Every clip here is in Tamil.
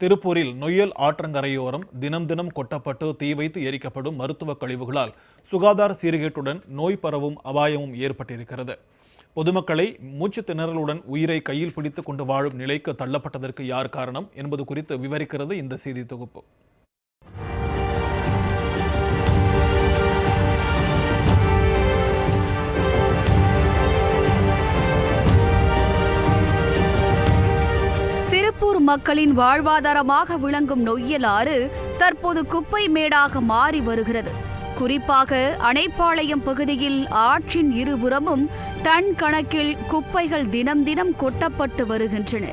திருப்பூரில் நொய்யல் ஆற்றங்கரையோரம் தினம் தினம் கொட்டப்பட்டு தீ வைத்து எரிக்கப்படும் மருத்துவ கழிவுகளால் சுகாதார சீர்கேட்டுடன் நோய் பரவும் அபாயமும் ஏற்பட்டிருக்கிறது. பொதுமக்களை மூச்சு திணறலுடன் உயிரை கையில் பிடித்துக் கொண்டு வாழும் நிலைக்கு தள்ளப்பட்டதற்கு யார் காரணம் என்பது குறித்து விவரிக்கிறது இந்த செய்தி தொகுப்பு. திருப்பூர் மக்களின் வாழ்வாதாரமாக விளங்கும் நொய்யல் ஆறு தற்போது குப்பை மேடாக மாறி வருகிறது. குறிப்பாக அணைப்பாளையம் பகுதியில் ஆற்றின் இருபுறமும் டன் கணக்கில் குப்பைகள் தினம் தினம் கொட்டப்பட்டு வருகின்றன.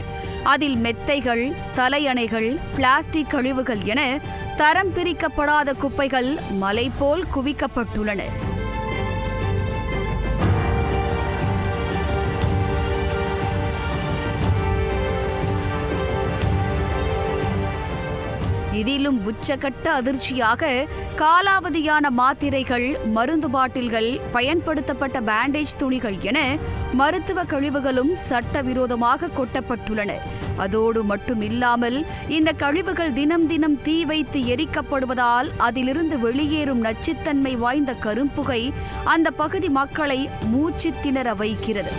அதில் மெத்தைகள் தலையணைகள் பிளாஸ்டிக் கழிவுகள் என தரம் பிரிக்கப்படாத குப்பைகள் மலை போல் குவிக்கப்பட்டுள்ளன. இதிலும் உச்சகட்ட அதிர்ச்சியாக காலாவதியான மாத்திரைகள் மருந்து பாட்டில்கள் பயன்படுத்தப்பட்ட பேண்டேஜ் துணிகள் என மருத்துவ கழிவுகளும் சட்டவிரோதமாக கொட்டப்பட்டுள்ளன. அதோடு மட்டுமில்லாமல் இந்த கழிவுகள் தினம் தினம் தீ வைத்து எரிக்கப்படுவதால் அதிலிருந்து வெளியேறும் நச்சுத்தன்மை வாய்ந்த கரும்புகை அந்த பகுதி மக்களை மூச்சு திணற வைக்கிறது.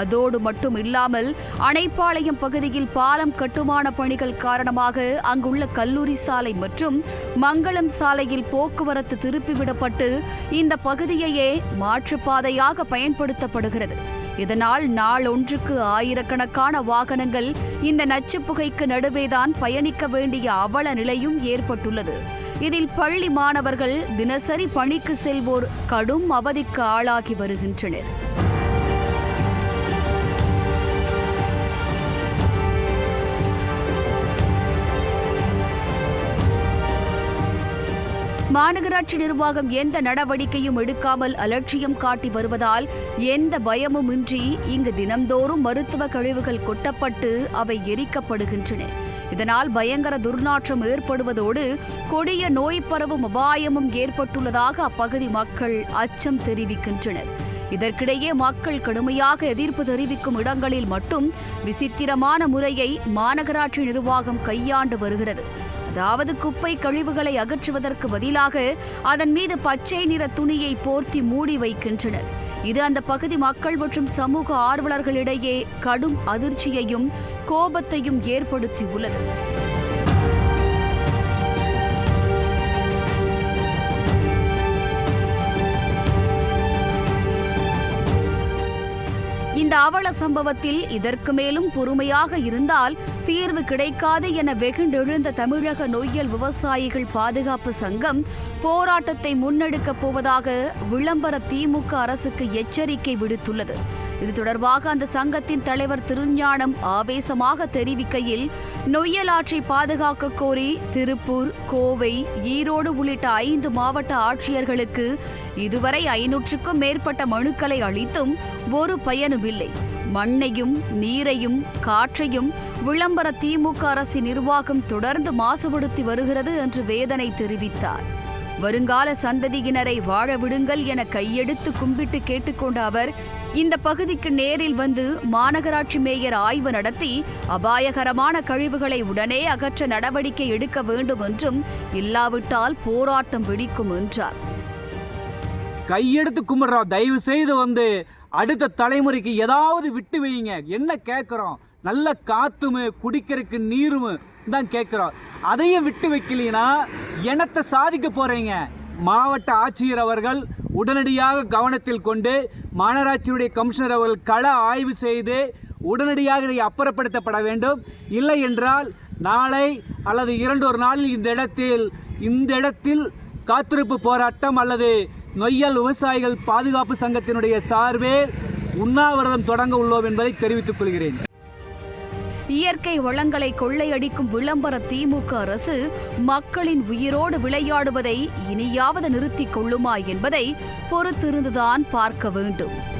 அதோடு மட்டும் இல்லாமல் அணைப்பாளையம் பகுதியில் பாலம் கட்டுமான பணிகள் காரணமாக அங்குள்ள கல்லூரி சாலை மற்றும் மங்களம் சாலையில் போக்குவரத்து திருப்பிவிடப்பட்டு இந்த பகுதியையே மாற்றுப்பாதையாக பயன்படுத்தப்படுகிறது. இதனால் நாளொன்றுக்கு ஆயிரக்கணக்கான வாகனங்கள் இந்த நச்சுப்புகைக்கு நடுவேதான் பயணிக்க வேண்டிய அவல நிலையும் ஏற்பட்டுள்ளது. இதில் பள்ளி மாணவர்கள் தினசரி பணிக்கு செல்வோர் கடும் அவதிக்கு ஆளாகி வருகின்றனர். மாநகராட்சி நிர்வாகம் எந்த நடவடிக்கையும் எடுக்காமல் அலட்சியம் காட்டி வருவதால் எந்த பயமுமின்றி இங்கு தினம்தோறும் மருத்துவ கழிவுகள் கொட்டப்பட்டு அவை எரிக்கப்படுகின்றன. இதனால் பயங்கர துர்நாற்றம் ஏற்படுவதோடு கொடிய நோய் பரவும் அபாயமும் ஏற்பட்டுள்ளதாக அப்பகுதி மக்கள் அச்சம் தெரிவிக்கின்றனர். இதற்கிடையே மக்கள் கடுமையாக எதிர்ப்பு தெரிவிக்கும் இடங்களில் மட்டும் விசித்திரமான முறையை மாநகராட்சி நிர்வாகம் கையாண்டு வருகிறது. அதாவது குப்பை கழிவுகளை அகற்றுவதற்கு பதிலாக அதன் மீது பச்சை நிற துணியை போர்த்தி மூடி வைக்கின்றனர். இது அந்த பகுதி மக்கள் மற்றும் சமூக ஆர்வலர்களிடையே கடும் அதிர்ச்சியையும் கோபத்தையும் ஏற்படுத்தியுள்ளது. அவல சம்பவத்தில் இதற்கு மேலும் பொறுமையாக இருந்தால் தீர்வு கிடைக்காது என வெகுண்டெழுந்த தமிழக நொய்யல் விவசாயிகள் பாதுகாப்பு சங்கம் போராட்டத்தை முன்னெடுக்கப் போவதாக விளம்பர திமுக அரசுக்கு எச்சரிக்கை விடுத்துள்ளது. இது தொடர்பாக அந்த சங்கத்தின் தலைவர் திருஞானம் ஆவேசமாக தெரிவிக்கையில் நொய்யலாற்றை பாதுகாக்க கோரி திருப்பூர் கோவை ஈரோடு உள்ளிட்ட ஐந்து மாவட்ட ஆட்சியர்களுக்கு இதுவரை ஐநூற்றுக்கும் மேற்பட்ட மனுக்களை அளித்தும் ஒரு பயனுமில்லை. மண்ணையும் நீரையும் காற்றையும் விளம்பர திமுக அரசின் நிர்வாகம் தொடர்ந்து மாசுபடுத்தி வருகிறது என்று வேதனை தெரிவித்தார். வருங்கால சந்ததியினரை வாழ விடுங்கள் என கையெடுத்து கும்பிட்டு கேட்டுக்கொண்ட அவர் இந்த பகுதிக்கு நேரில் வந்து மாநகராட்சி மேயர் ஆய்வு நடத்தி அபாயகரமான கழிவுகளை உடனே அகற்ற நடவடிக்கை எடுக்க வேண்டும் என்றும் இல்லாவிட்டால் போராட்டம் வெடிக்கும் என்றார். கையெடுத்து கும்பிடுறோம் தயவு செய்து வந்து அடுத்த தலைமுறைக்கு ஏதாவது விட்டு வைங்க என்ன கேட்குறோம் நல்ல காத்துமு குடிக்கிறதுக்கு நீருமு தான் கேட்குறோம் அதையும் விட்டு வைக்கலைன்னா இனத்தை சாதிக்க போறீங்க? மாவட்ட ஆட்சியர் அவர்கள் உடனடியாக கவனத்தில் கொண்டு மாநகராட்சியுடைய கமிஷனர் அவர்கள் கள ஆய்வு செய்து உடனடியாக இதை அப்புறப்படுத்தப்பட வேண்டும். இல்லை என்றால் நாளை அல்லது இரண்டு ஒரு நாளில் இந்த இடத்தில் இந்த இடத்தில் காத்திருப்பு போராட்டம் அல்லது நொய்யல் விவசாயிகள் பாதுகாப்பு சங்கத்தினுடைய சார்பில் உண்ணாவிரதம் தொடங்க உள்ளோம் என்பதை தெரிவித்துக் கொள்கிறேன். இயற்கை வளங்களை கொள்ளையடிக்கும் விளம்பர திமுக அரசு மக்களின் உயிரோடு விளையாடுவதை இனியாவது நிறுத்திக் கொள்ளுமா என்பதை பொறுத்திருந்துதான் பார்க்க வேண்டும்.